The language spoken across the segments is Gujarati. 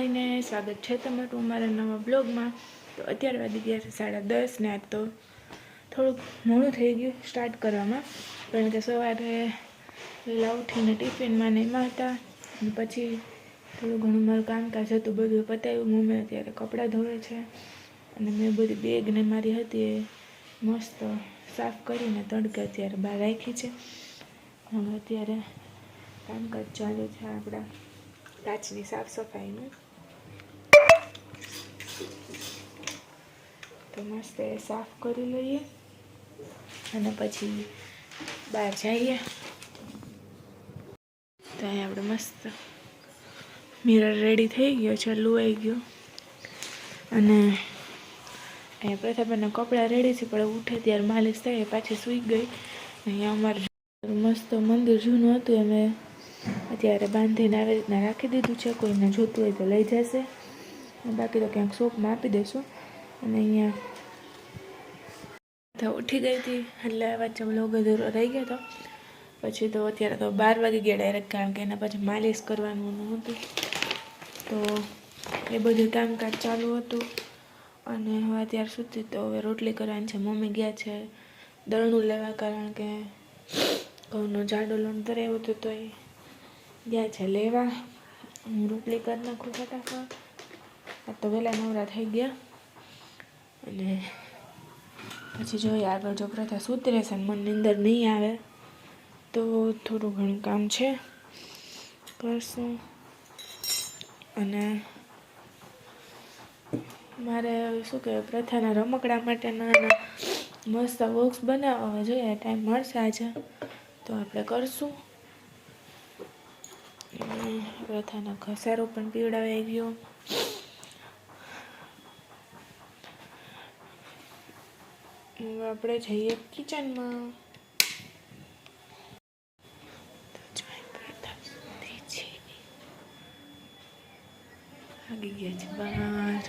બધાને સ્વાગત છે તમારું અમારા નવા બ્લોગમાં. તો અત્યારે વાગી ગયા છે સાડા દસ ને આજ તો થોડુંક મોડું થઈ ગયું સ્ટાર્ટ કરવામાં. કારણ કે સવારે વહેલા ઉઠીને ટિફિનમાં ને એમાં હતા. પછી થોડું ઘણું મારું કામકાજ હતું, બધું પતાવ્યું. મમ્મી અત્યારે કપડાં ધોવે છે. અને મેં બધી બેગને મારી હતી એ મસ્ત સાફ કરીને તડકે અત્યારે બહાર રાખી છે. હવે અત્યારે કામકાજ ચાલુ છે આપણા કાચની સાફ સફાઈનું. તો મસ્ત એ સાફ કરી લઈએ. અને પછી બહાર જઈએ. તો અહીં આપણે મસ્ત મિરર રેડી થઈ ગયો છે, લુવાઈ ગયો. અને અહીંયા પ્રથાબેનના કપડાં રેડી છે, પણ ઉઠે ત્યારે માલિશ થાય, પાછી સૂઈ ગઈ. અહીંયા અમારું મસ્ત મંદિર જૂનું હતું અમે અત્યારે બાંધીને આવી રીતના રાખી દીધું છે, કોઈને જોતું હોય તો લઈ જશે. બાકી તો ક્યાંક શોપમાં આપી દઈશું અને અહીંયા તો ઉઠી ગઈ હતી, એટલે વચ્ચે બ્લોગ અધૂરો રહી ગયો હતો પછી તો અત્યારે તો બાર વાગી ગયા ડાયરેક્ટ કારણ કે એના પછી માલિશ કરવાનું હતું તો એ બધું કામકાજ ચાલુ હતું. અને હવે અત્યારે સુધી તો હવે રોટલી કરવાની છે, મમ્મી ગયા છે દળનું લેવા, કારણ કે ઘઉંનો જાડો લોન ધરાવ્યો હતો તો એ ગયા છે લેવા. હું રોટલી કરી નાખું ફટાફટ. આ તો વહેલા નવરા થઈ ગયા. અને પછી જોઈએ આગળ જો પ્રથા સુતરે છે મનની મને અંદર નહીં આવે, તો થોડું ઘણું કામ છે. કરશું. અને મારે શું કહેવાય, પ્રથાના રમકડા માટેના મસ્ત બોક્સ બનાવવા જોઈએ, ટાઈમ મળશે આજે. તો આપણે કરશું. પ્રથાનો ઘસારો પણ પીવડાવી ગયો. હવે આપણે જઈએ કિચનમાં. ભાગી ગયા છે બહાર.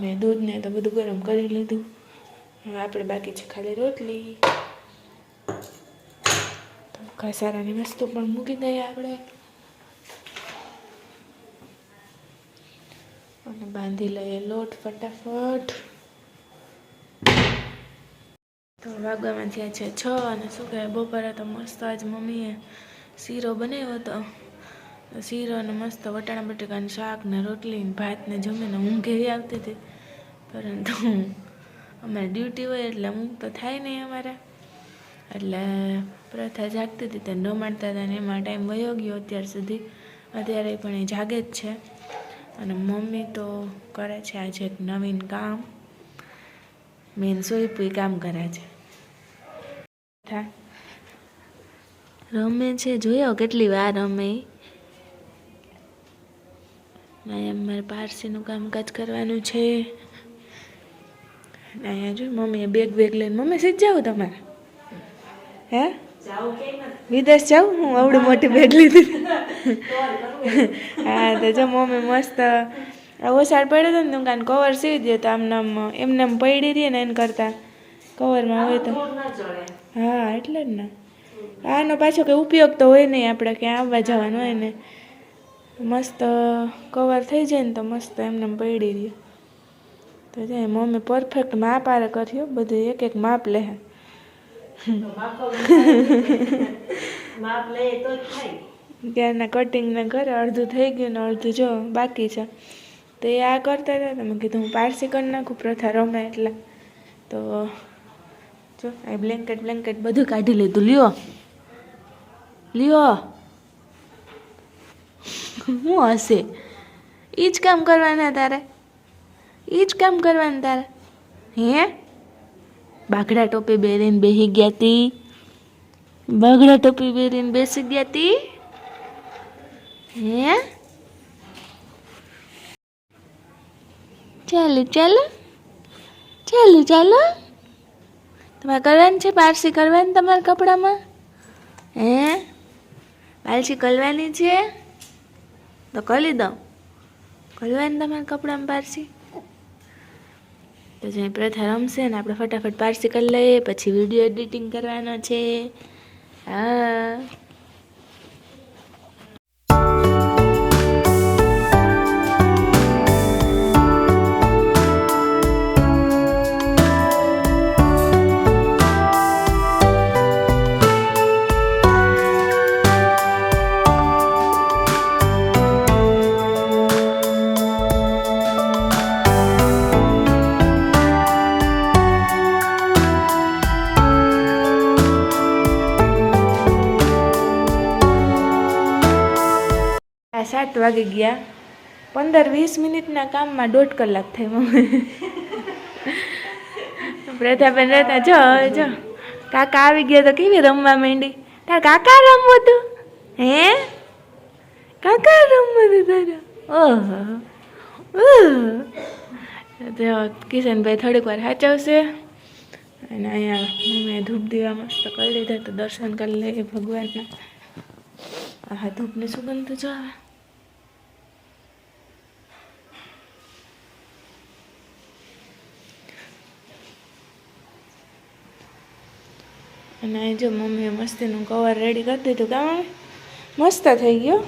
મેં દૂધ ને તો બધું ગરમ કરી લીધું. હવે આપણે બાકી છે ખાલી રોટલી. તો ઘસારાની વસ્તુ પણ મૂકી દઈએ આપણે. અને બાંધી લઈએ લોટ ફટાફટ તો વાગવામાં થયા છે છ અને શું કહેવાય, બપોરે તો મસ્ત આજ મમ્મીએ શીરો બનાવ્યો હતો. શીરો અને મસ્ત વટાણા બટાકાનું શાક ને રોટલી ભાત ને જમીને ઊંઘ એવી આવતી હતી. પરંતુ અમારે ડ્યુટી હોય એટલે ઊંઘ તો થાય નહીં અમારે. એટલે પ્રથા જાગતી હતી તેને રમાડતા હતા ને એમાં ટાઈમ વયો ગયો અત્યાર સુધી. અત્યારે પણ એ જાગે જ છે. અને મમ્મી તો કરે છે આજે એક નવીન કામ. મેન સોઈપુઈ કામ કરે છે. રમે છે જોયો કેટલી વાર રમે. અહીંયા મારે પારસીનું કામકાજ કરવાનું છે. અહીંયા જો મમ્મીએ બેગ બેગ લઈને મમ્મી સીધ જાવ તમારે? હે? વિદેશ જાવ હું આવડી મોટી બેગ લીધી. હા તો જો મમ્મી મસ્ત ઓસાડ પડ્યો હતો ને તો કાન કવર સીવી દે તો આમ એમને પડી રહી ને એને કરતા. કવરમાં હોય તો. હા એટલે જ ને. આનો પાછો કંઈ ઉપયોગ તો હોય નહીં આપણે ક્યાં આવવા જવાનું હોય ને. મસ્ત કવર થઈ જાય ને તો મસ્ત એમને પડી રહ્યો તો જાય મમ્મી પરફેક્ટ માપ આરે કર્યો બધું એક એક માપ લે. જ ત્યારના કટિંગને ઘરે અડધું થઈ ગયું ને અડધું જો બાકી છે. તો એ આ કરતા હતા તો મેં કીધું હું પારસી કરી નાખું પ્રથા રમે એટલે. તો જો, આ બ્લેન્કેટ બ્લેન્કેટ બધું કાઢી લીધું. લ્યો. લ્યો. શું હશે? એ જ કામ કરવાના તારે. એ જ કામ કરવાના તારે. હે? બાઘડા ટોપી બેરીને બેસી ગયા તી. બાઘડા ટોપી બેરીને બેસી ગયા તી. હે? ચાલો ચાલો. ચાલો ચાલો. તમારે કરવાની છે? પારસી કરવાની તમારા કપડામાં? હે? પારસી કરવાની છે? તો કરી દઉં. કરવાની તમારા કપડામાં પારસી તો જે પ્રથા રમશે ને, આપણે ફટાફટ પારસી કરી લઈએ, પછી વીડિયો એડિટિંગ કરવાનો છે. હા. વાગી ગયા. પંદર વીસ મિનિટના કામમાં દોઢ કલાક થઈ મમ્મી. પ્રથાબેન રહેતા, જો જો, કાકા આવી ગયા તો કેવી રમવા માંડી? તાર કાકા રમવું તું હે? કાકા રમવું તું તારે? ઓહો. તો કિશનભાઈ થોડીક વાર સાચવશે. અને અહીંયા મમ્મીએ ધૂપ દીવા મસ્ત કરી લીધા તો દર્શન કરી લઈએ ભગવાનના. આ ધૂપની સુગંધ જો આવે. અને અહીં જો મમ્મીએ મસ્તીનું કવર રેડી કરી દીધું કામ મસ્ત થઈ ગયો.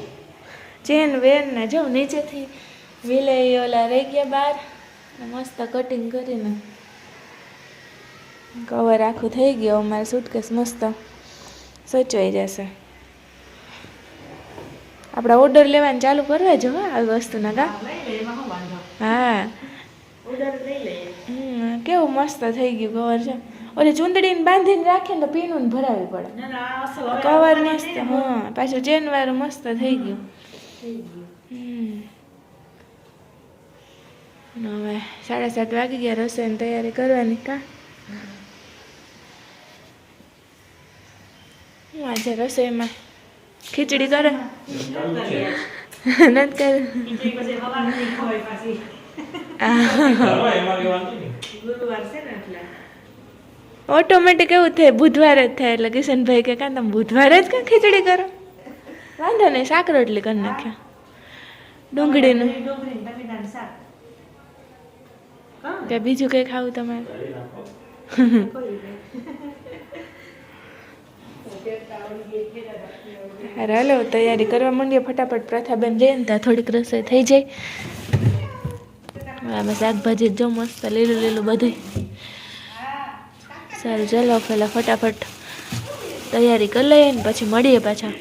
ચેન વેર ને જો નીચેથી વિલે ઓલા રહી ગયા બહાર મસ્ત કટિંગ કરીને કવર આખું થઈ ગયું. અમારે સુટકેસ મસ્ત સચવાઈ જશે. આપણે ઓર્ડર લેવાનું ચાલુ કરવા જો હો આવી વસ્તુના કા? હા હમ, કેવું મસ્ત થઈ ગયું કવર છે ઓલી ચૂંદડીને બાંધીને રાખીએ ને તો પીનું ભરાવી પડે. કવર મસ્ત હા પાછું ચેન વાળું મસ્ત થઈ ગયું. હવે સાડા સાત વાગી ગયા રસોઈની તૈયારી કરવાની કા? હું આજે રસોઈમાં ખીચડી કરે? નથી કરે. ઓટોમેટિક એવું થાય, બુધવારે જ થાય એટલે કિશનભાઈ કે કાં તમે બુધવારે જ કાં ખીચડી કરો? વાંધો નહીં, શાક રોટલી કરી નાખ્યા. ડુંગળીનું. કે બીજું કંઈ ખાવું હારે હાલો, તૈયારી કરવા માંડીએ ફટાફટ. પ્રથાબેન જઈએ ને ત્યાં થોડીક રસોઈ થઈ જાય. શાકભાજી જો મસ્ત લીલું લીલું બધું સારું ચાલો પહેલાં ફટાફટ તૈયારી કરી લઈએ ને પછી મળીએ પાછા.